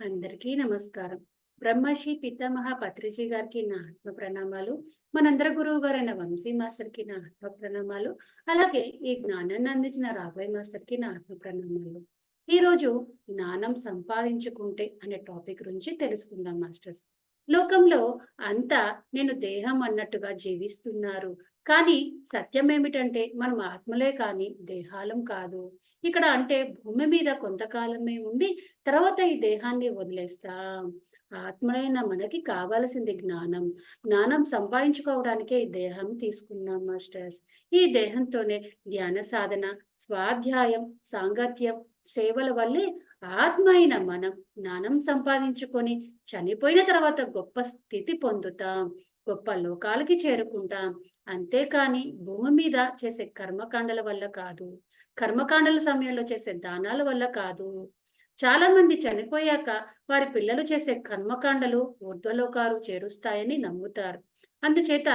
అందరికీ నమస్కారం. బ్రహ్మశ్రీ పితామహ పత్రిజీ గారికి నా ఆత్మ ప్రణామాలు మనందరి గురువు గారైన వంశీ మాస్టర్కి నా ఆత్మ ప్రణామాలు అలాగే ఈ జ్ఞానాన్ని అందించిన రాఘవయ్య మాస్టర్కి నా ఆత్మ ప్రణామాలు ఈ రోజు జ్ఞానం సంపాదించుకుంటే అనే టాపిక్ గురించి తెలుసుకుందాం మాస్టర్స్. లోకంలో అంతా నేను దేహం అన్నట్టుగా జీవిస్తున్నారు. కానీ సత్యం ఏమిటంటే మనం ఆత్మలే కానీ దేహాలం కాదు. ఇక్కడ అంటే భూమి మీద కొంతకాలమే ఉండి తర్వాత ఈ దేహాన్ని వదిలేస్తాం. ఆత్మలైన మనకి కావలసింది జ్ఞానం. జ్ఞానం సంపాదించుకోవడానికే ఈ దేహం తీసుకున్నాం మాస్టర్స్. ఈ దేహంతోనే ధ్యాన సాధన స్వాధ్యాయం సాంగత్యం సేవల వల్లే ఆత్మ అయిన మనం జ్ఞానం సంపాదించుకొని చనిపోయిన తర్వాత గొప్ప స్థితి పొందుతాం గొప్ప లోకాలకి చేరుకుంటాం. అంతేకాని భూమి మీద చేసే కర్మకాండల వల్ల కాదు కర్మకాండల సమయంలో చేసే దానాల వల్ల కాదు. చాలా మంది చనిపోయాక వారి పిల్లలు చేసే కర్మకాండలు ఊర్ధ్వలోకాలు చేరుస్తాయని నమ్ముతారు. అందుచేత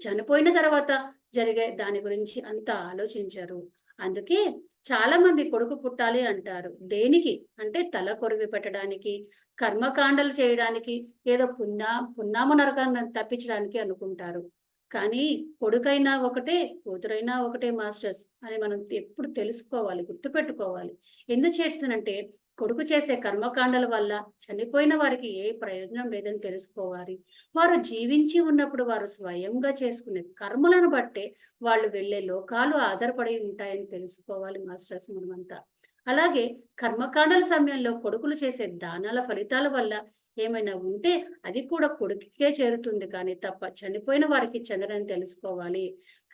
చనిపోయిన తర్వాత జరిగే దాని గురించి అంత ఆలోచించరు. అందుకే చాలా మంది కొడుకు పుట్టాలి అంటారు. దేనికి? అంటే తల కొరివి పెట్టడానికి కర్మకాండలు చేయడానికి ఏదో పున్నా పున్నామ నరకాన్ని తప్పించడానికి అనుకుంటారు. కానీ కొడుకైనా ఒకటే కూతురైనా ఒకటే మాస్టర్స్ అని మనం ఎప్పుడు తెలుసుకోవాలి గుర్తుపెట్టుకోవాలి. ఎందుచేతనంటే కొడుకు చేసే కర్మకాండల వల్ల చనిపోయిన వారికి ఏ ప్రయోజనం లేదని తెలుసుకోవాలి. వారు జీవించి ఉన్నప్పుడు వారు స్వయంగా చేసుకునే కర్మలను బట్టే వాళ్ళు వెళ్ళే లోకాలు ఆధారపడి ఉంటాయని తెలుసుకోవాలి మాస్టర్స్ మనమంతా. అలాగే కర్మకాండల సమయంలో కొడుకులు చేసే దానాల ఫలితాల వల్ల ఏమైనా ఉంటే అది కూడా కొడుకుకే చేరుతుంది. కానీ తప్ప చనిపోయిన వారికి చెందడని తెలుసుకోవాలి.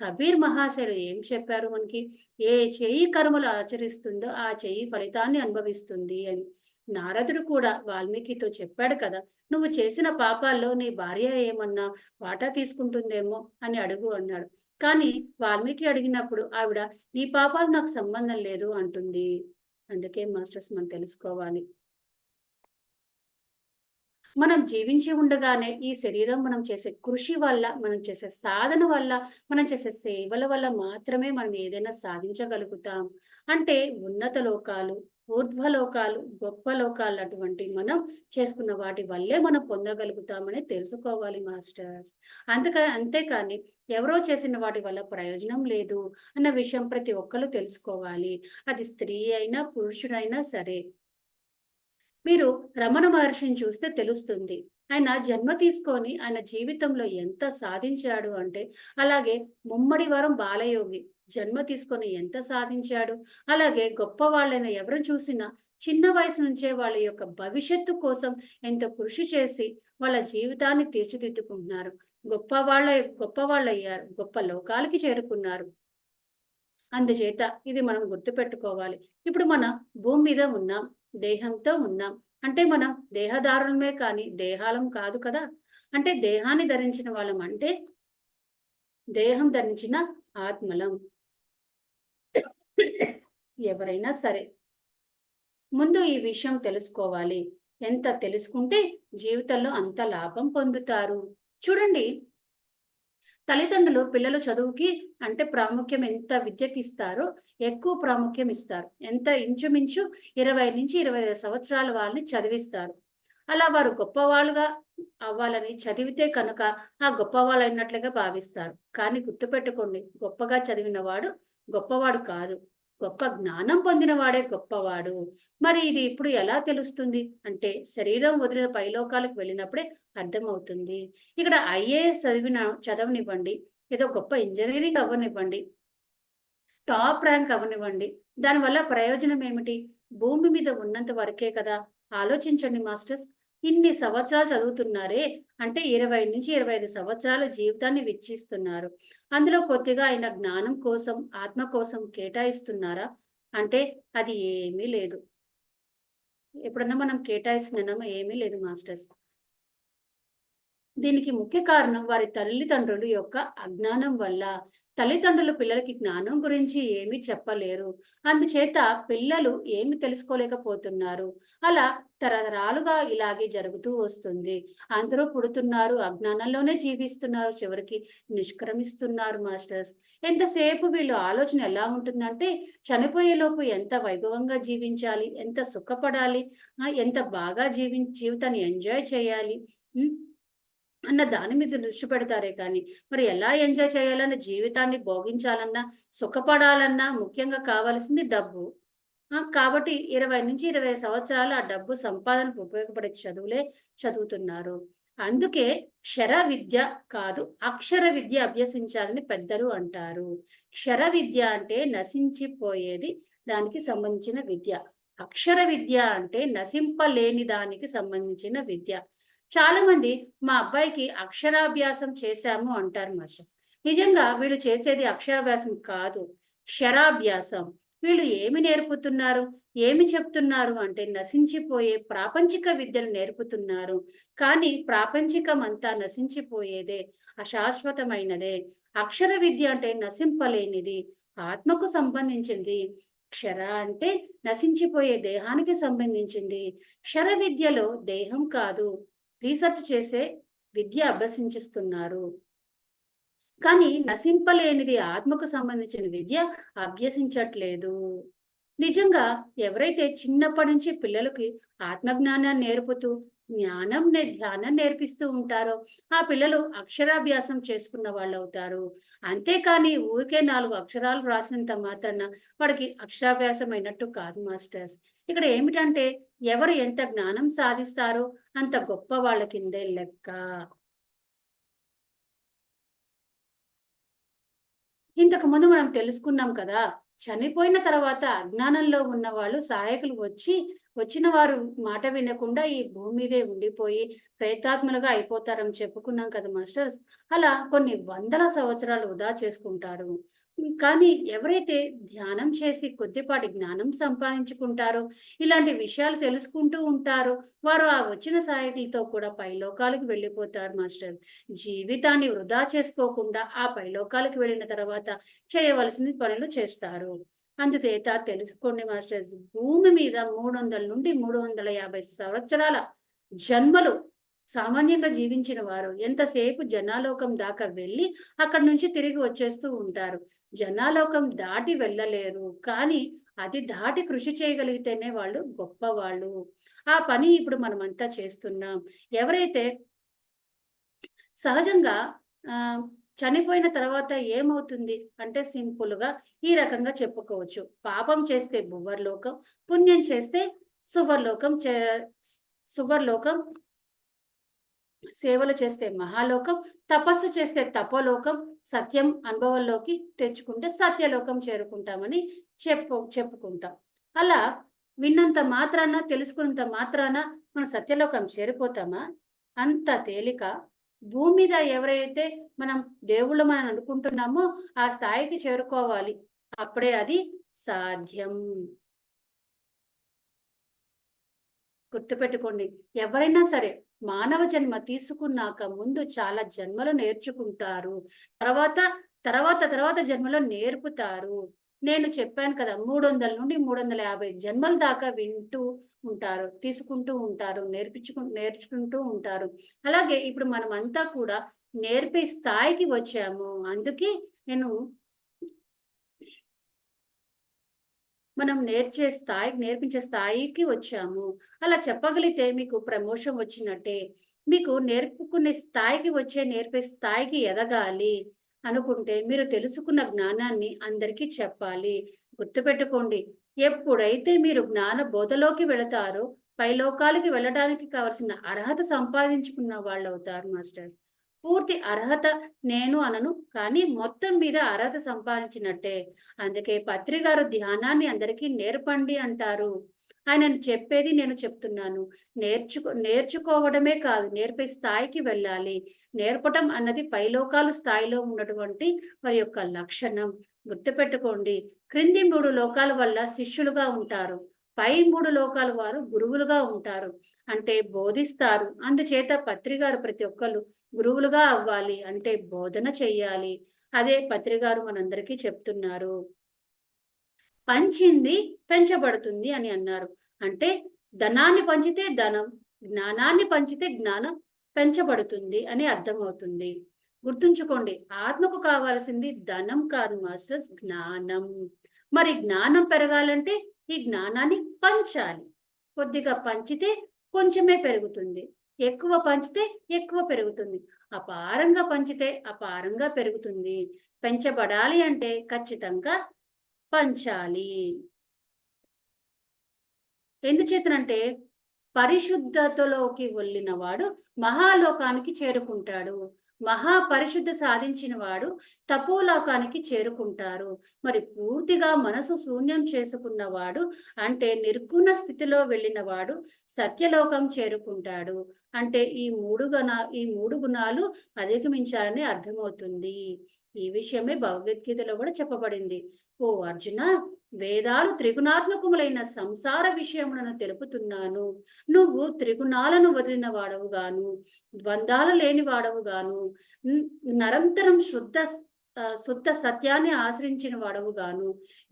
కబీర్ మహాశయులు ఏం చెప్పారు మనకి? ఏ చెయ్యి కర్మలు ఆచరిస్తుందో ఆ చెయ్యి ఫలితాన్ని అనుభవిస్తుంది అని. నారదుడు కూడా వాల్మీకితో చెప్పాడు కదా నువ్వు చేసిన పాపాల్లో నీ భార్య ఏమన్నా వాటా తీసుకుంటుందేమో అని అడుగు అన్నాడు. కానీ వాల్మీకి అడిగినప్పుడు ఆవిడ నీ పాపాలు నాకు సంబంధం లేదు అంటుంది. అందుకే మాస్టర్స్ మనం తెలుసుకోవాలి. మనం జీవించి ఉండగానే ఈ శరీరం మనం చేసే కృషి వల్ల మనం చేసే సాధన వల్ల మనం చేసే సేవల వల్ల మాత్రమే మనం ఏదైనా సాధించగలుగుతాం. అంటే ఉన్నత లోకాలు ఊర్ధ్వలోకాలు గొప్ప లోకాలు అటువంటి మనం చేసుకున్న వాటి వల్లే మనం పొందగలుగుతామని తెలుసుకోవాలి మాస్టర్స్. అందుకని అంతేకాని ఎవరో చేసిన వాటి వల్ల ప్రయోజనం లేదు అన్న విషయం ప్రతి ఒక్కరు తెలుసుకోవాలి. అది స్త్రీ అయినా పురుషుడైనా సరే. మీరు రమణ మహర్షిని చూస్తే తెలుస్తుంది. ఆయన జన్మ తీసుకొని ఆయన జీవితంలో ఎంత సాధించాడు అంటే అలాగే ముమ్మడి వరం బాలయోగి జన్మ తీసుకొని ఎంత సాధించాడు? అలాగే గొప్ప వాళ్ళైన ఎవరు చూసినా చిన్న వయసు నుంచే వాళ్ళ యొక్క భవిష్యత్తు కోసం ఎంతో కృషి చేసి వాళ్ళ జీవితాన్ని తీర్చిదిద్దుకుంటున్నారు. గొప్ప వాళ్ళ గొప్ప వాళ్ళు అయ్యారు గొప్ప లోకాలకి చేరుకున్నారు. అందుచేత ఇది మనం గుర్తుపెట్టుకోవాలి. ఇప్పుడు మన భూమి మీద ఉన్నాం దేహంతో ఉన్నాం. అంటే మనం దేహదారులమే కానీ దేహాలం కాదు కదా? అంటే దేహాన్ని ధరించిన వాళ్ళం అంటే దేహం ధరించిన ఆత్మలం. ఎవరైనా సరే. ముందు ఈ విషయం తెలుసుకోవాలి. ఎంత తెలుసుకుంటే జీవితంలో అంత లాభం పొందుతారు. చూడండి. తల్లిదండ్రులు పిల్లలు చదువుకి అంటే ప్రాముఖ్యం ఎంత విద్యకి ఇస్తారో ఎక్కువ ప్రాముఖ్యం ఇస్తారు. ఎంత ఇంచుమించు ఇరవై నుంచి ఇరవై సంవత్సరాల వాళ్ళని చదివిస్తారు. అలా వారు గొప్పవాళ్ళుగా అవ్వాలని చదివితే కనుక ఆ గొప్పవాళ్ళు అయినట్లుగా భావిస్తారు. కానీ గుర్తుపెట్టుకోండి గొప్పగా చదివిన వాడు గొప్పవాడు కాదు. గొప్ప జ్ఞానం పొందిన వాడే గొప్పవాడు. మరి ఇది ఇప్పుడు ఎలా తెలుస్తుంది? అంటే శరీరం వదిలిన పైలోకాలకు వెళ్ళినప్పుడే అర్థమవుతుంది. ఇక్కడ ఐఏఎస్ చదివిన చదవనివ్వండి. ఏదో గొప్ప ఇంజనీరింగ్ అవ్వనివ్వండి. టాప్ ర్యాంక్ అవ్వనివ్వండి. దానివల్ల ప్రయోజనం ఏమిటి? భూమి మీద ఉన్నంత వరకే కదా. ఆలోచించండి మాస్టర్స్. ఇన్ని సంవత్సరాలు చదువుతున్నారే? అంటే ఇరవై నుంచి ఇరవై ఐదు సంవత్సరాల జీవితాన్ని వెచ్చిస్తున్నారు. అందులో కొద్దిగా ఆయన జ్ఞానం కోసం ఆత్మ కోసం కేటాయిస్తున్నారా? అంటే అది ఏమీ లేదు. ఎప్పుడన్నా మనం కేటాయిస్తున్నామో? ఏమీ లేదు మాస్టర్స్. దీనికి ముఖ్య కారణం వారి తల్లిదండ్రుల యొక్క అజ్ఞానం వల్ల. తల్లిదండ్రులు పిల్లలకి జ్ఞానం గురించి ఏమీ చెప్పలేరు. అందుచేత పిల్లలు ఏమి తెలుసుకోలేకపోతున్నారు. అలా తరతరాలుగా ఇలాగే జరుగుతూ వస్తుంది. అందరూ పుడుతున్నారు అజ్ఞానంలోనే జీవిస్తున్నారు చివరికి నిష్క్రమిస్తున్నారు మాస్టర్స్. ఎంతసేపు వీళ్ళు ఆలోచన ఎలా ఉంటుందంటే చనిపోయేలోపు ఎంత వైభవంగా జీవించాలి ఎంత సుఖపడాలి ఎంత బాగా జీవి జీవితాన్ని ఎంజాయ్ చేయాలి అన్న దాని మీద దృష్టి పెడతారే కానీ మరి ఎలా ఎంజాయ్ చేయాలన్న జీవితాన్ని భోగించాలన్నా సుఖపడాలన్నా ముఖ్యంగా కావాల్సింది డబ్బు. కాబట్టి ఇరవై నుంచి ఇరవై సంవత్సరాలు ఆ డబ్బు సంపాదనకు ఉపయోగపడే చదువులే చదువుతున్నారు. అందుకే క్షర విద్య కాదు అక్షర విద్య అభ్యసించాలని పెద్దలు అంటారు. క్షర విద్య అంటే నశించిపోయేది దానికి సంబంధించిన విద్య. అక్షర విద్య అంటే నశింపలేని దానికి సంబంధించిన విద్య. చాలా మంది మా అబ్బాయికి అక్షరాభ్యాసం చేశాము అంటారు మాస్టర్. నిజంగా వీళ్ళు చేసేది అక్షరాభ్యాసం కాదు క్షరాభ్యాసం. వీళ్ళు ఏమి నేర్పుతున్నారు ఏమి చెప్తున్నారు అంటే నశించిపోయే ప్రాపంచిక విద్యను నేర్పుతున్నారు. కానీ ప్రాపంచికం అంతా నశించిపోయేదే అశాశ్వతమైనదే. అక్షర విద్య అంటే నశింపలేనిది ఆత్మకు సంబంధించింది. క్షర అంటే నశించిపోయే దేహానికి సంబంధించింది. క్షర విద్యలో దేహం కాదు రీసెర్చ్ చేసే విద్య అభ్యసించిస్తున్నారు. కానీ నశింపలేనిది ఆత్మకు సంబంధించిన విద్య అభ్యసించట్లేదు. నిజంగా ఎవరైతే చిన్నప్పటి నుంచి పిల్లలకి ఆత్మజ్ఞానాన్ని నేర్పుతూ జ్ఞానం నే- ధ్యానం నేర్పిస్తూ ఉంటారో. ఆ పిల్లలు అక్షరాభ్యాసం చేసుకున్న వాళ్ళు అవుతారు అంతేకాని ఊరికే నాలుగు అక్షరాలు రాసినంత మాత్రాన వాడికి అక్షరాభ్యాసం అయినట్టు కాదు మాస్టర్స్. ఇక్కడ ఏమిటంటే ఎవరు ఎంత జ్ఞానం సాధిస్తారో అంత గొప్ప వాళ్ళ కిందే లెక్క. ఇంతకు ముందు మనం తెలుసుకున్నాం కదా చనిపోయిన తర్వాత అజ్ఞానంలో ఉన్న వాళ్ళు సహాయకులు వచ్చి వచ్చిన వారు మాట వినకుండా ఈ భూమి మీదే ఉండిపోయి ప్రేతాత్మలుగా అయిపోతారని చెప్పుకున్నాం కదా మాస్టర్స్. అలా కొన్ని వందల సంవత్సరాలు వృధా చేసుకుంటారు. కానీ ఎవరైతే ధ్యానం చేసి కొద్దిపాటి జ్ఞానం సంపాదించుకుంటారో ఇలాంటి విషయాలు తెలుసుకుంటూ ఉంటారో వారు ఆ వచ్చిన సహాయకులతో కూడా పైలోకాలకు వెళ్ళిపోతారు మాస్టర్. జీవితాన్ని వృధా చేసుకోకుండా ఆ పైలోకాలకు వెళ్ళిన తర్వాత చేయవలసిన పనులు చేస్తారు. అందుచేత తెలుసుకోండి మాస్టర్స్ భూమి మీద మూడు వందల నుండి మూడు వందల యాభై సంవత్సరాల జన్మలు సామాన్యంగా జీవించిన వారు ఎంతసేపు జనాలోకం దాకా వెళ్ళి అక్కడి నుంచి తిరిగి వచ్చేస్తూ ఉంటారు. జనాలోకం దాటి వెళ్ళలేరు. కానీ అది దాటి కృషి చేయగలిగితేనే వాళ్ళు గొప్పవాళ్ళు. ఆ పని ఇప్పుడు మనమంతా చేస్తున్నాం. ఎవరైతే సహజంగా ఆ చనిపోయిన తర్వాత ఏమవుతుంది? అంటే సింపుల్గా ఈ రకంగా చెప్పుకోవచ్చు. పాపం చేస్తే భువర్లోకం పుణ్యం చేస్తే సువర్లోకం చే సువర్లోకం సేవలు చేస్తే మహాలోకం తపస్సు చేస్తే తపోలోకం సత్యం అనుభవంలోకి తెచ్చుకుంటే సత్యలోకం చేరుకుంటామని చెప్పు చెప్పుకుంటాం. అలా విన్నంత మాత్రాన తెలుసుకున్నంత మాత్రాన మనం సత్యలోకం చేరిపోతామా? అంత తేలిక భూమి మీద ఎవరైతే మనం దేవుళ్ళు మనం అనుకుంటున్నామో ఆ స్థాయికి చేరుకోవాలి. అప్పుడే అది సాధ్యం. గుర్తుపెట్టుకోండి ఎవరైనా సరే మానవ జన్మ తీసుకున్నాక ముందు చాలా జన్మలు నేర్చుకుంటారు. తర్వాత తర్వాత తర్వాత జన్మలో నేర్పుతారు. నేను చెప్పాను కదా మూడు వందల నుండి మూడు వందల యాభై జన్మల దాకా వింటూ ఉంటారు తీసుకుంటూ ఉంటారు నేర్పించుకు నేర్చుకుంటూ ఉంటారు. అలాగే ఇప్పుడు మనం అంతా కూడా నేర్పే స్థాయికి వచ్చాము. అందుకే నేను మనం నేర్చే స్థాయికి నేర్పించే స్థాయికి వచ్చాము. అలా చెప్పగలిగితే మీకు ప్రమోషన్ వచ్చినట్టే. మీకు నేర్పుకునే స్థాయికి వచ్చే నేర్పే స్థాయికి ఎదగాలి. అనుకుంటే మీరు తెలుసుకున్న జ్ఞానాన్ని అందరికీ చెప్పాలి. గుర్తుపెట్టుకోండి ఎప్పుడైతే మీరు జ్ఞాన బోధలోకి వెళతారో పైలోకాలకి వెళ్ళడానికి కావలసిన అర్హత సంపాదించుకున్న వాళ్ళు అవుతారు మాస్టర్స్ పూర్తి అర్హత నేను అనను కానీ మొత్తం మీద అర్హత సంపాదించినట్టే. అందుకే పత్రి గారు ధ్యానాన్ని అందరికీ నేర్పండి అంటారు. ఆయన చెప్పేది నేను చెప్తున్నాను. నేర్చుకో నేర్చుకోవడమే కాదు నేర్పే స్థాయికి వెళ్ళాలి. నేర్పటం అన్నది పైలోకాలు స్థాయిలో ఉన్నటువంటి వారి యొక్క లక్షణం. గుర్తుపెట్టుకోండి క్రింది మూడు లోకాల వల్ల శిష్యులుగా ఉంటారు. పై మూడు లోకాల వారు గురువులుగా ఉంటారు. అంటే బోధిస్తారు. అందుచేత పత్రికారు ప్రతి ఒక్కరు గురువులుగా అవ్వాలి అంటే బోధన చెయ్యాలి. అదే పత్రికారు మనందరికీ చెప్తున్నారు. పంచింది పెంచబడుతుంది అని అన్నారు. అంటే ధనాన్ని పంచితే ధనం జ్ఞానాన్ని పంచితే జ్ఞానం పెంచబడుతుంది అని అర్థమవుతుంది. గుర్తుంచుకోండి ఆత్మకు కావాల్సింది ధనం కాదు మాస్టర్స్ జ్ఞానం. మరి జ్ఞానం పెరగాలంటే ఈ జ్ఞానాన్ని పంచాలి. కొద్దిగా పంచితే కొంచెమే పెరుగుతుంది. ఎక్కువ పంచితే ఎక్కువ పెరుగుతుంది. అపారంగా పంచితే అపారంగా పెరుగుతుంది. పెంచబడాలి అంటే ఖచ్చితంగా పంచాలి. ఎందుచేతనంటే పరిశుద్ధతలోకి వెళ్ళిన వాడు మహాలోకానికి చేరుకుంటాడు. మహా పరిశుద్ధ సాధించిన వాడు తపోలోకానికి చేరుకుంటారు. మరి పూర్తిగా మనసు శూన్యం చేసుకున్నవాడు అంటే నిర్గుణ స్థితిలో వెళ్ళిన వాడు సత్యలోకం చేరుకుంటాడు. అంటే ఈ మూడు గుణ ఈ మూడు గుణాలు అధిగమించాలని అర్థమవుతుంది. ఈ విషయమే భగవద్గీతలో కూడా చెప్పబడింది. ఓ అర్జున వేదాలు త్రిగుణాత్మకములైన సంసార విషయములను తెలుపుతున్నాను. నువ్వు త్రిగుణాలను వదిలిన వాడవుగాను ద్వందాలు లేని వాడవుగాను నిరంతరం శుద్ధ శుద్ధ సత్యాన్ని ఆశ్రయించిన వాడవుగాను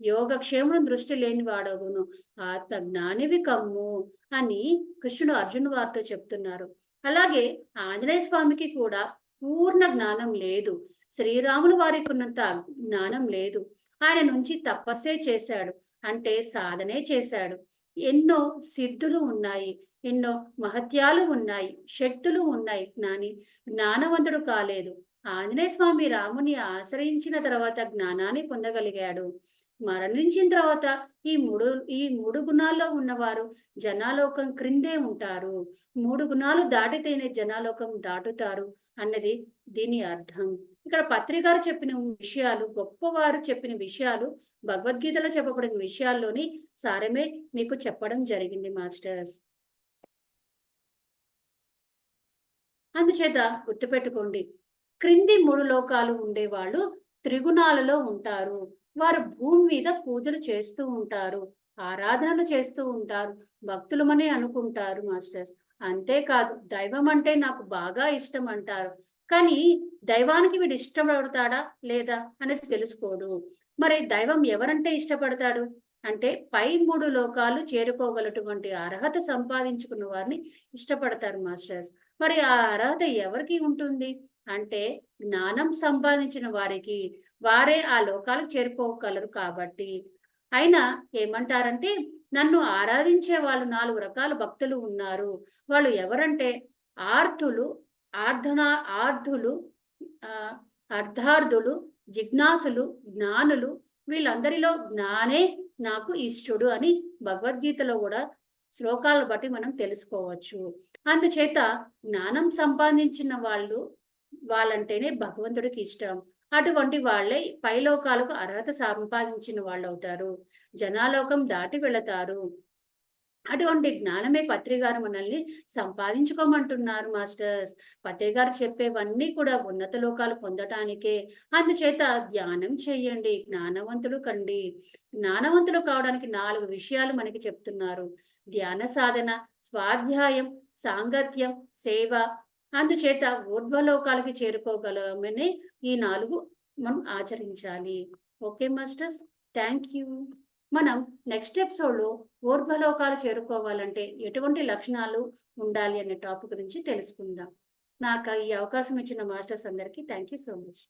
యోగక్షేమం దృష్టి లేని వాడవును ఆత్మ జ్ఞానివి కమ్ము అని కృష్ణుడు అర్జును వారితో చెప్తున్నారు. అలాగే ఆంజనేయ స్వామికి కూడా పూర్ణ జ్ఞానం లేదు. శ్రీరాములు వారికి ఉన్నంత జ్ఞానం లేదు. ఆయన నుంచి తపస్సే చేశాడు. అంటే సాధనే చేశాడు. ఎన్నో సిద్ధులు ఉన్నాయి. ఎన్నో మహత్యాలు ఉన్నాయి. శక్తులు ఉన్నాయి. జ్ఞాని జ్ఞానవంతుడు కాలేదు. ఆంజనేయ స్వామి రాముని ఆశ్రయించిన తర్వాత జ్ఞానాన్ని పొందగలిగాడు. మరణించిన తర్వాత ఈ మూడు ఈ మూడు గుణాల్లో ఉన్నవారు జనాలోకం క్రిందే ఉంటారు. మూడు గుణాలు దాటితేనే జనాలోకం దాటుతారు అన్నది దీని అర్థం. ఇక్కడ పత్రికారు చెప్పిన విషయాలు గొప్పవారు చెప్పిన విషయాలు భగవద్గీతలో చెప్పబడిన విషయాల్లోని సారమే మీకు చెప్పడం జరిగింది మాస్టర్స్. అందుచేత గుర్తుపెట్టుకోండి క్రింది మూడు లోకాలు ఉండేవాళ్ళు త్రిగుణాలలో ఉంటారు. వారు భూమి మీద పూజలు చేస్తూ ఉంటారు ఆరాధనలు చేస్తూ ఉంటారు భక్తులమనే అనుకుంటారు మాస్టర్స్. అంతేకాదు దైవం అంటే నాకు బాగా ఇష్టం అంటారు. కానీ దైవానికి వీడు ఇష్టపడతాడా లేదా అనేది తెలుసుకోడు. మరి దైవం ఎవరంటే ఇష్టపడతాడు? అంటే పై మూడు లోకాలు చేరుకోగలటువంటి అర్హత సంపాదించుకున్న వారిని ఇష్టపడతారు మాస్టర్స్. మరి ఆ అర్హత ఎవరికి ఉంటుంది? అంటే జ్ఞానం సంపాదించిన వారికి వారే ఆ లోకాలు చేరుకోగలరు కాబట్టి. అయినా ఏమంటారంటే నన్ను ఆరాధించే వాళ్ళు నాలుగు రకాల భక్తులు ఉన్నారు. వాళ్ళు ఎవరంటే ఆర్తులు ఆర్ధనా ఆర్ధులు అర్ధార్థులు జిజ్ఞాసులు జ్ఞానులు వీళ్ళందరిలో జ్ఞానే నాకు ఇష్టుడు అని భగవద్గీతలో కూడా శ్లోకాలను బట్టి మనం తెలుసుకోవచ్చు. అందుచేత జ్ఞానం సంపాదించిన వాళ్ళు వాళ్ళంటేనే భగవంతుడికి ఇష్టం. అటువంటి వాళ్ళే పైలోకాలకు అర్హత సంపాదించిన వాళ్ళు అవుతారు జనాలోకం దాటి వెళతారు. అటువంటి జ్ఞానమే పత్రిగారు మనల్ని సంపాదించుకోమంటున్నారు మాస్టర్స్. పత్రిగారు చెప్పేవన్నీ కూడా ఉన్నత లోకాలు పొందటానికే. అందుచేత ధ్యానం చేయండి జ్ఞానవంతుడు కండి. జ్ఞానవంతుడు కావడానికి నాలుగు విషయాలు మనకి చెప్తున్నారు. ధ్యాన సాధన స్వాధ్యాయం సాంగత్యం సేవ అందుచేత ఊర్ధ్వలోకాలకి చేరుకోగలమని ఈ నాలుగు మనం ఆచరించాలి. Okay masters? Thank you. మనం నెక్స్ట్ ఎపిసోడ్లో ఊర్ధ్వలోకాలు చేరుకోవాలంటే ఎటువంటి లక్షణాలు ఉండాలి అనే టాపిక్ గురించి తెలుసుకుందాం. నాకు ఈ అవకాశం ఇచ్చిన మాస్టర్స్ అందరికీ థ్యాంక్ యూ సో మచ్.